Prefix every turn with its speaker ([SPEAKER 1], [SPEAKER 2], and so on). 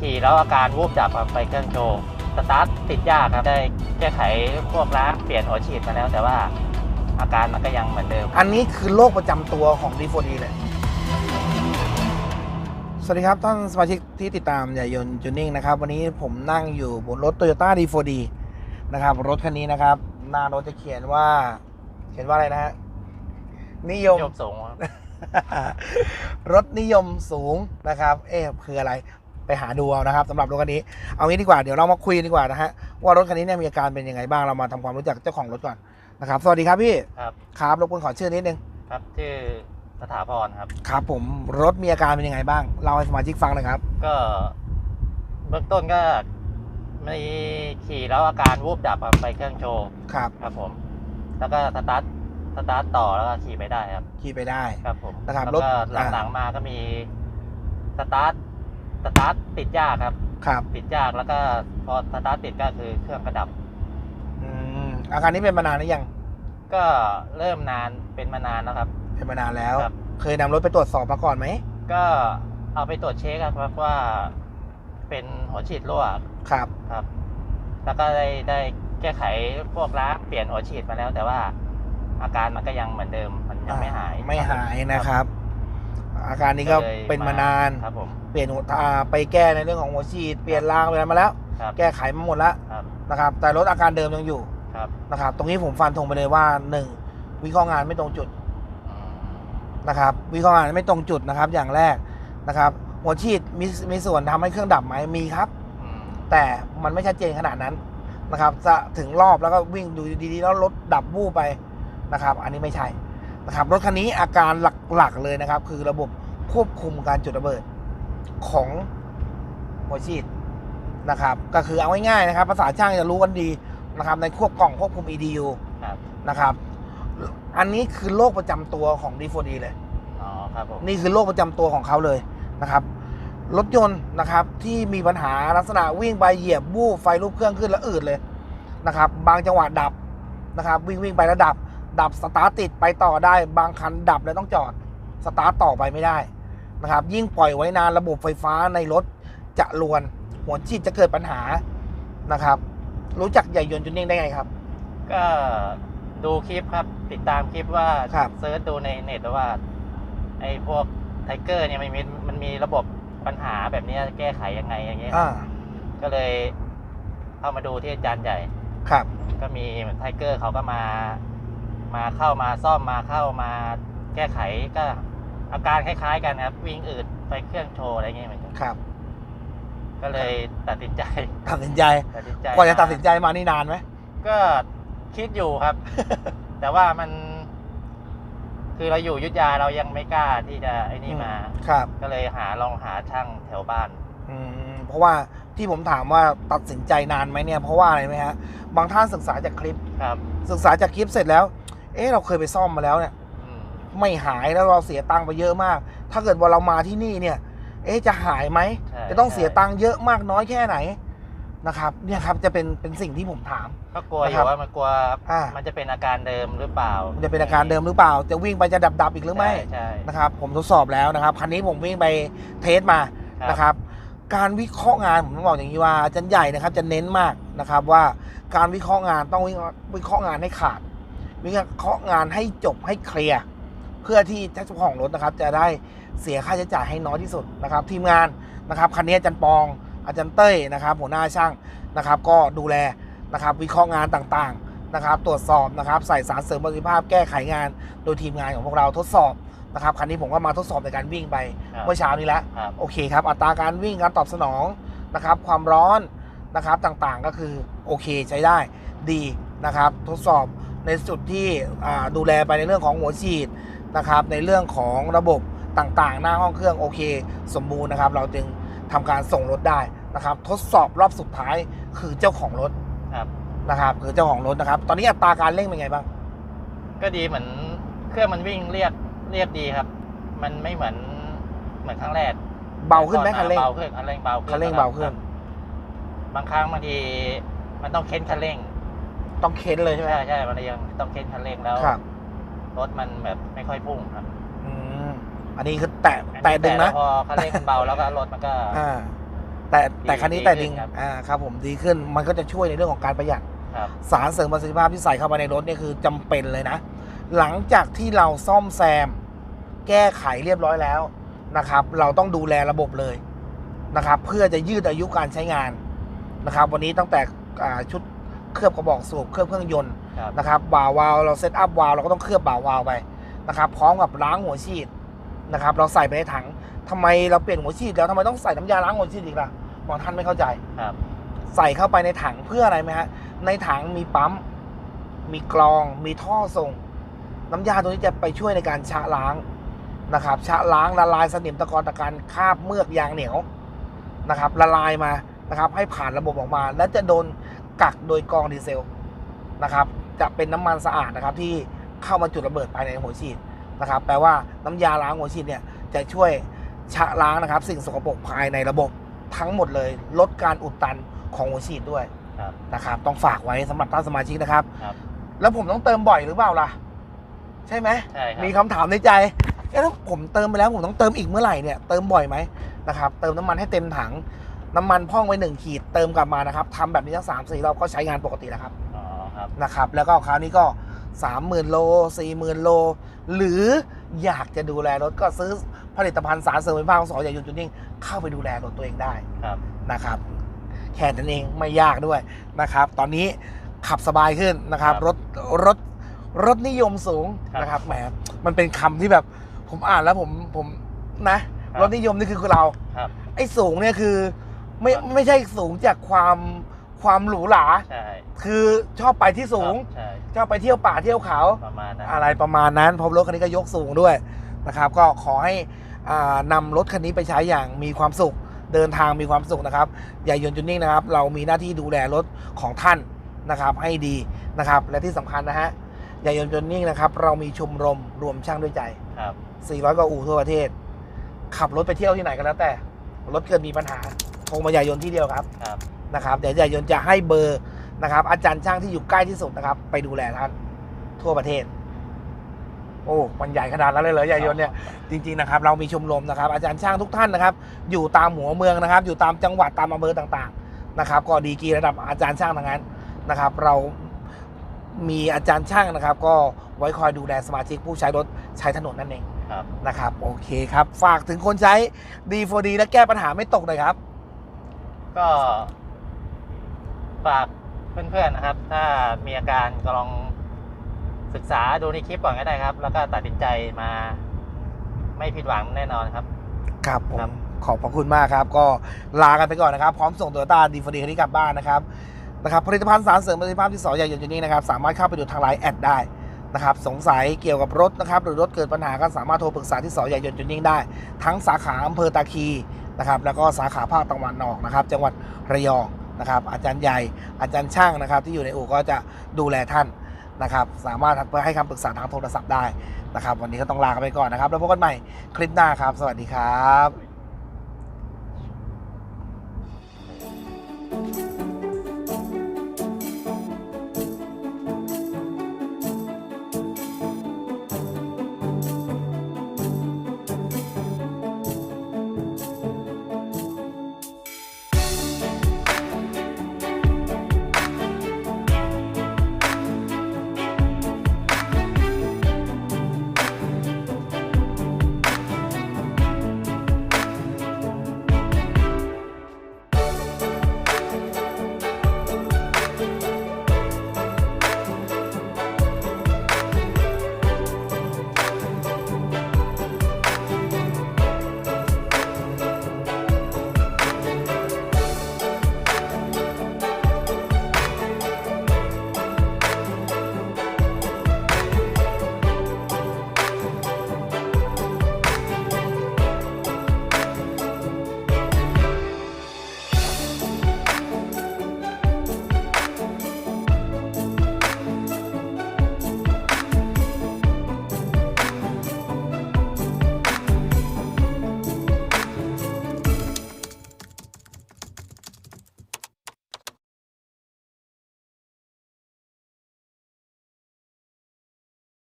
[SPEAKER 1] ขี่แล้วอาการวูบจับครับไปเครื่องโชว์สตาร์ทติดยากครับได้แก้ไขพวกล้างเปลี่ยนหัวฉีดมาแล้ว แต่ว่าอาการมันก็ยังเหมือนเดิม
[SPEAKER 2] อันนี้คือโรคประจำตัวของ D4D เลย สวัสดีครับท่านสมาชิกที่ติดตามใหญ่ยนต์จูนิ่งนะครับ วันนี้ผมนั่งอยู่บนรถ Toyota D4D นะครับ รถคันนี้นะครับ หน้ารถจะเขียนว่า เขียนว่าอะไรนะฮะ นิยม
[SPEAKER 1] ยม สูงครับ
[SPEAKER 2] รถนิยมสูงนะครับ เอ๊ะคืออะไร ไปหาดูเอานะครับสำหรับรถคันนี้ เอางี้ดีกว่าเดี๋ยวเรามาคุยกันดีกว่านะฮะว่ารถคันนี้เนี่ยมีอาการเป็นยังไงบ้างเรามาทำความรู้จักเจ้าของรถก่อนนะครับสวัสดีครับพี่
[SPEAKER 1] ครับ
[SPEAKER 2] ครับรบกวนขอชื่อนิดนึง
[SPEAKER 1] ครับชื่อสถาพรครับ
[SPEAKER 2] ครับผมรถมีอาการเป็นยังไงบ้างเล่าให้สมาชิกฟังหน่อยครับ
[SPEAKER 1] ก็เบื้องต้นก็มีขี่แล้วอาการวูบดับครับไปเครื่องโชว์
[SPEAKER 2] ครับ
[SPEAKER 1] ครับผม แล้วก็สตาร์ทสตาร์ทต่อแล้วก็ขี่ไปได้ครับ
[SPEAKER 2] ขี่ไปได้
[SPEAKER 1] ครับผม
[SPEAKER 2] นะครับ
[SPEAKER 1] แล้ว
[SPEAKER 2] รถ
[SPEAKER 1] ก็
[SPEAKER 2] อ่า
[SPEAKER 1] หลังๆมาก็มีสตาร์ท สตาร์ทติดยากครับ
[SPEAKER 2] ครับ
[SPEAKER 1] ติดยากแล้วก็พอสตาร์ทติดก็คือเครื่องกระดับ
[SPEAKER 2] อืมอาการนี้เป็นมานานหรือยัง
[SPEAKER 1] ก็เริ่มนานเป็นมานานแล้วครับ
[SPEAKER 2] เป็นมานานแล้ว
[SPEAKER 1] ครับ
[SPEAKER 2] เคยนำรถไปตรวจสอบมาก่อนไหม
[SPEAKER 1] ก็เอาไปตรวจเช็คครับว่า เป็นหัวฉีดรั่ว
[SPEAKER 2] ครับ
[SPEAKER 1] ครับ แล้วก็ได้ได้แก้ไขพวกล้างเปลี่ยนหัวฉีดมาแล้ว แต่ว่าอาการมันก็ยังเหมือนเดิมมันยังไม่หาย
[SPEAKER 2] ไม่หายนะครับ อาการนี้ก็
[SPEAKER 1] ลย
[SPEAKER 2] เป็นมานาน
[SPEAKER 1] ครับผม
[SPEAKER 2] เปลี่ยนหัวอ่าไปแก้ในเรื่องของหัวฉีดเปลี่ยนรางไปอะไรมาแล้ว
[SPEAKER 1] ครับ
[SPEAKER 2] แก้ไขมาหมดแล้ว
[SPEAKER 1] ครับ
[SPEAKER 2] นะครับ แต่รถอาการเดิมยังอยู่
[SPEAKER 1] ครับ
[SPEAKER 2] นะครับ ตรงนี้ผมฟันธงไปเลยว่าหนึ่งวิเคราะห์งานไม่ตรงจุด
[SPEAKER 1] อืม
[SPEAKER 2] นะครับ วิเคราะห์งานไม่ตรงจุดนะครับ อย่างแรกนะครับ หัวฉีดมีมีส่วนทำให้เครื่องดับไหมมีครับ
[SPEAKER 1] อืม
[SPEAKER 2] แต่มันไม่ชัดเจนขนาดนั้นนะครับ จะถึงรอบแล้วก็วิ่งดูดีๆแล้วรถดับวูบไปนะครับ อันนี้ไม่ใช่ นะครับรถคันนี้อาการหลักๆเลยนะครับ คือระบบควบคุมการจุดระเบิดของหัวฉีดนะครับ ก็คือเอาง่ายๆนะครับ ภาษาช่างจะรู้กันดีนะครับ ในควบกล่องควบคุม EDU
[SPEAKER 1] ครับ
[SPEAKER 2] นะครับ อันนี้คือโรคประจำตัวของ D4D เลย
[SPEAKER 1] อ๋อครับผม
[SPEAKER 2] นี่คือโรคประจำตัวของเขาเลยนะครับ รถยนต์นะครับที่มีปัญหาลักษณะวิ่งไปเหยียบบู้ไฟลุกเครื่องขึ้นแล้วอืดเลยนะครับ บางจังหวะดับนะครับ วิ่งวิ่งไปแล้วดับ ดับสตาร์ทติดไปต่อได้บางคันดับแล้วต้องจอดสตาร์ทต่อไปไม่ได้นะครับ ยิ่งปล่อยไว้นานระบบไฟฟ้าในรถจะรวน หัวฉีดจะเกิดปัญหานะครับ รู้จักใหญ่ยนต์จุนนิ่งได้ไงครับ
[SPEAKER 1] ก็ดูคลิปครับติดตามคลิปว่า
[SPEAKER 2] ครับ
[SPEAKER 1] เซิร์ชดูในเน็ตว่าไอ้พวกไทเกอร์เนี่ยมันมีมันมีระบบปัญหาแบบนี้แก้ไขยังไงอย่างเงี้ย
[SPEAKER 2] อ่า
[SPEAKER 1] ก็เลยเข้ามาดูที่อาจารย์ใหญ่
[SPEAKER 2] ครับ
[SPEAKER 1] ก็มีไทเกอร์เขาก็มา มาเข้ามาซ่อมมาเข้ามาแก้ไขก็อาการคล้ายๆ กันครับ วิ่งอืดไปเครื่องโชว์อะไรเงี้ยเหมือนกัน
[SPEAKER 2] ครับ
[SPEAKER 1] ก็เลยตัดสินใจ
[SPEAKER 2] ตัดสินใจ
[SPEAKER 1] ตัดสินใจ
[SPEAKER 2] กว่าจะตัดสินใจมานี่นานไหม
[SPEAKER 1] ก็คิดอยู่ครับ แต่ว่ามัน คือเราอยู่อยุทธยาเรายังไม่กล้าที่จะไอ้นี่มา
[SPEAKER 2] ครับ
[SPEAKER 1] ก็เลยหาลองหาช่างแถวบ้าน
[SPEAKER 2] อืมเพราะว่าที่ผมถามว่าตัดสินใจนานไหมเนี่ยเพราะว่าอะไรไหมฮะบางท่านศึกษาจากคลิป
[SPEAKER 1] ครับ
[SPEAKER 2] ศึกษาจากคลิปเสร็จแล้ว เอ๊ะเราเคยไปซ่อมมาแล้วเนี่ย
[SPEAKER 1] อืม
[SPEAKER 2] ไม่หายแล้วเราเสียตังค์ไปเยอะมาก ถ้าเกิดว่าเรามาที่นี่เนี่ย เอ๊ะจะหายไหม
[SPEAKER 1] ใช่
[SPEAKER 2] จะต้องเสีย
[SPEAKER 1] ใช่
[SPEAKER 2] ตังค์เยอะมากน้อยแค่ไหนนะครับ เนี่ยครับจะเป็นเป็นสิ่งที่ผมถาม
[SPEAKER 1] ก็กลัวอ
[SPEAKER 2] นะครับ
[SPEAKER 1] ยู่ว่ามันกลัว
[SPEAKER 2] อ่า
[SPEAKER 1] มันจะเป็นอาการเดิมหรือเปล่า
[SPEAKER 2] มันจะเป็นอาการเดิมหรือเปล่า จะวิ่งไปจะดับดับๆอีกหรือไม่
[SPEAKER 1] ใช่ใช่
[SPEAKER 2] นะครับ ผมทดสอบแล้วนะครับคันนี้ผมวิ่งไปเทสมา
[SPEAKER 1] ครับ
[SPEAKER 2] นะครับการวิเคราะห์งานผมต้องบอกอย่างนี้ว่าอาจารย์ใหญ่นะครับจะเน้นมากนะครับว่าการวิเคราะห์งานต้องวิวิเคราะห์งานให้ขาด วิเคราะห์งานให้จบให้เคลียร์เพื่อที่เจ้าของรถนะครับ จะได้เสียค่าใช้จ่ายให้น้อยที่สุดนะครับ ทีมงานนะครับคันนี้อาจารย์ปอง อาจารย์เต้ยนะครับ หัวหน้าช่างนะครับ ก็ดูแลนะครับ วิเคราะห์งานต่างๆนะครับ ตรวจสอบนะครับ ใส่สารเสริมประสิทธิภาพแก้ไขงาน โดยทีมงานของพวกเราทดสอบนะครับคันนี้ผมก็มาทดสอบในการวิ่งไป
[SPEAKER 1] ครับ
[SPEAKER 2] เมื่อเช้านี้แล้ว
[SPEAKER 1] ครับ
[SPEAKER 2] โอเคครับ อัตราการวิ่งการตอบสนองนะครับ ความร้อนนะครับต่างๆก็คือโอเคใช้ได้ดีนะครับ ทดสอบ ในจุดที่อ่าดูแลไปในเรื่องของหัวฉีดนะครับในเรื่องของระบบต่างๆ หน้าห้องเครื่องโอเค สมบูรณ์นะครับ เราจึงทำการส่งรถได้นะครับ ทดสอบรอบสุดท้ายคือเจ้าของรถ
[SPEAKER 1] ครับ
[SPEAKER 2] นะครับ คือเจ้าของรถนะครับ ตอนนี้อัตราการเร่งเป็นไงบ้าง
[SPEAKER 1] ก็ดีเหมือนเครื่องมันวิ่งเรียบเรียบดีครับ มันไม่เหมือนเหมือนครั้งแรก
[SPEAKER 2] เบาขึ้นไหมคันเร่ง
[SPEAKER 1] เบาขึ้นคันเร่งเบาขึ้น
[SPEAKER 2] คันเร่งเบาขึ้น
[SPEAKER 1] บางครั้งบางทีมันต้องเค้นคันเร่ง
[SPEAKER 2] ต้องเค้นเลยใช่ไหม
[SPEAKER 1] ใช่ใช่มันยังต้องเค้นคันเร่งแล้ว
[SPEAKER 2] ครับ
[SPEAKER 1] รถมันแบบไม่ค่อยพุ่งครับ
[SPEAKER 2] อืมอันนี้คือแตะแตะดึงนะ
[SPEAKER 1] พอคันเร่งมันเบาแล้วก็รถมันก็
[SPEAKER 2] อ่าแต่แต่คันนี้
[SPEAKER 1] ดี
[SPEAKER 2] แต่
[SPEAKER 1] ขึ้
[SPEAKER 2] ดิ
[SPEAKER 1] น
[SPEAKER 2] ง
[SPEAKER 1] ครับ
[SPEAKER 2] อ่าครับ ผมดีขึ้นมันก็จะช่วยในเรื่องของการประหยัด
[SPEAKER 1] ครับ
[SPEAKER 2] สารเสริมประสิทธิภาพที่ใส่เข้าไปในรถเนี่ยคือจำเป็นเลยนะ หลังจากที่เราซ่อมแซม แก้ไขเรียบร้อยแล้วนะครับ เราต้องดูแลระบบเลยนะครับ เพื่อจะยืดอายุการใช้งานนะครับ วันนี้ตั้งแต่อ่าชุด เคลือบกระบอกสูบเคลือบเครื่องยนต์
[SPEAKER 1] ครับ
[SPEAKER 2] นะครับบ่าวาล์วเราเซตอัพวาล์วเราก็ต้องเคลือบบ่าวาล์วไปนะครับพร้อมกับล้างหัวฉีดนะครับ เราใส่ไปในถังทำไมเราเปลี่ยนหัวฉีดแล้วทำไมต้องใส่น้ำยาล้างหัวฉีดอีกล่ะบางท่านไม่เข้าใจ
[SPEAKER 1] ครับ
[SPEAKER 2] ใส่เข้าไปในถังเพื่ออะไรไหมฮะ ในถังมีปั๊ม มีกรอง มีท่อส่ง น้ำยาตัวนี้จะไปช่วยในการชะล้างนะครับ ชะล้างละลายสนิมตะกอนตะการคราบเมือกยางเหนียวนะครับ ละลายมานะครับ ให้ผ่านระบบออกมา แล้วจะโดน กักโดยกรองดีเซลนะครับ จะเป็นน้ำมันสะอาดนะครับ ที่เข้ามาจุดระเบิดภายในหัวฉีดนะครับ แปลว่าน้ำยาล้างหัวฉีดเนี่ยจะช่วยชะล้างนะครับ สิ่งสกปรกภายในระบบทั้งหมดเลย ลดการอุดตันของหัวฉีดด้วย
[SPEAKER 1] ครับ
[SPEAKER 2] นะครับ ต้องฝากไว้สำหรับท่านสมาชิกนะครับ
[SPEAKER 1] ครับ
[SPEAKER 2] แล้วผมต้องเติมบ่อยหรือเปล่าล่ะ ใช่ไหม
[SPEAKER 1] ใช่ครับ
[SPEAKER 2] มีคำถามในใจเอ๊ะถ้าผมเติมไปแล้วผมต้องเติมอีกเมื่อไหร่เนี่ยเติมบ่อยไหมนะครับ เติมน้ำมันให้เต็มถัง น้ำมันพ่องไว้หนึ่งขีดเติมกลับมานะครับทำแบบนี้ทั้งสามสี่รอบก็ใช้งานปกติแล้วครับ
[SPEAKER 1] อ๋อครับ
[SPEAKER 2] นะครับ แล้วก็คราวนี้ก็สามหมื่นโลสี่หมื่นโล หรืออยากจะดูแลรถก็ซื้อผลิตภัณฑ์สารเสริมไฟฟ้าของสอยใหญ่ยนต์จุดนิ่งเข้าไปดูแลรถตัวเองได้
[SPEAKER 1] ครับ
[SPEAKER 2] นะครับ แค่นั้นเองไม่ยากด้วยนะครับ ตอนนี้ขับสบายขึ้นนะครับ
[SPEAKER 1] ครับ
[SPEAKER 2] รถรถรถนิยมสูง
[SPEAKER 1] ครับ
[SPEAKER 2] นะครับแหมมันเป็นคำที่แบบผมอ่านแล้วผมผมนะ
[SPEAKER 1] ครับ
[SPEAKER 2] รถนิยมนี่คือเรา
[SPEAKER 1] ครับ
[SPEAKER 2] ไอ้สูงเนี่ยคือ ไม่
[SPEAKER 1] ครับ
[SPEAKER 2] ไม่ใช่สูงจากความความหรูหรา
[SPEAKER 1] ใช่
[SPEAKER 2] คือชอบไปที่สูง
[SPEAKER 1] ครับใช่
[SPEAKER 2] ชอบไปเที่ยวป่าเที่ยวเขา
[SPEAKER 1] ประมาณนั้น
[SPEAKER 2] อะไรประมาณนั้นเพราะรถคันนี้ก็ยกสูงด้วยนะครับ ก็ขอให้อ่านำรถคันนี้ไปใช้อย่างมีความสุขเดินทางมีความสุขนะครับอย่ายนต์จุนนิ่งนะครับ เรามีหน้าที่ดูแลรถของท่านนะครับ ให้ดีนะครับ และที่สำคัญนะฮะอย่ายนต์จุนนิ่งนะครับ เรามีชมรมรวมช่างด้วยใจ
[SPEAKER 1] ครับ
[SPEAKER 2] 400กว่าอู่ทั่วประเทศ ขับรถไปเที่ยวที่ไหนก็แล้วแต่ รถเกิดมีปัญหา โทรมาอย่ายนต์ที่เดียวครับ
[SPEAKER 1] ครับ
[SPEAKER 2] นะครับเดี๋ยวอย่ายนต์จะให้เบอร์นะครับ อาจารย์ช่างที่อยู่ใกล้ที่สุดนะครับ ไปดูแลท่านทั่วประเทศ โอ้มันใหญ่ขนาดนั้นเลยเหรออย่ายนต์เนี่ยจริงๆนะครับ เรามีชมรมนะครับ อาจารย์ช่างทุกท่านนะครับ อยู่ตามหัวเมืองนะครับ อยู่ตามจังหวัดตามอำเภอต่างๆนะครับ ก็ดีกรีระดับอาจารย์ช่างทั้งนั้นนะครับ เรามีอาจารย์ช่างนะครับ ก็ไว้คอยดูแลสมาชิกผู้ใช้รถใช้ถนนนั่นเอง
[SPEAKER 1] ครับ
[SPEAKER 2] นะครับ โอเคครับ ฝากถึงคนใช้ D4D และแก้ปัญหาไม่ตกเลยครับ
[SPEAKER 1] ก็ฝากเพื่อนๆนะครับ ถ้ามีอาการก็ลองศึกษาดูในคลิปก่อนก็ได้ครับ แล้วก็ตัดสินใจมาไม่ผิดหวังแน่นอนครับ
[SPEAKER 2] ครับผ
[SPEAKER 1] ครั
[SPEAKER 2] ม
[SPEAKER 1] บ
[SPEAKER 2] ขอบพระคุณมากครับ ก็ลากันไปก่อนนะครับ พร้อมส่งตัวต้าดีฟดีคันนี้กลับบ้านนะครับนะครับผลิตภัณฑ์สารเสริมประสิทธิภาพที่สอใหญ่ยนต์นี้นะครับ สามารถเข้าไปดูทางไลน์แอดได้ นะครับสงสัยเกี่ยวกับรถนะครับหรือรถเกิดปัญหาก็สามารถโทรปรึกษาที่สอใหญ่ยนต์จุดนิ่งได้ ทั้งสาขาอำเภอตาคีนะครับแล้วก็สาขาภาคตะวันออกนะครับ จังหวัดระยองนะครับอาจารย์ใหญ่อาจารย์ช่างนะครับ ที่อยู่ในอู่ก็จะดูแลท่านนะครับ สามารถให้คำปรึกษาทางโทรศัพท์ได้นะครับ วันนี้ก็ต้องลาไปก่อนนะครับ แล้วพบกันใหม่คลิปหน้าครับ สวัสดีครับ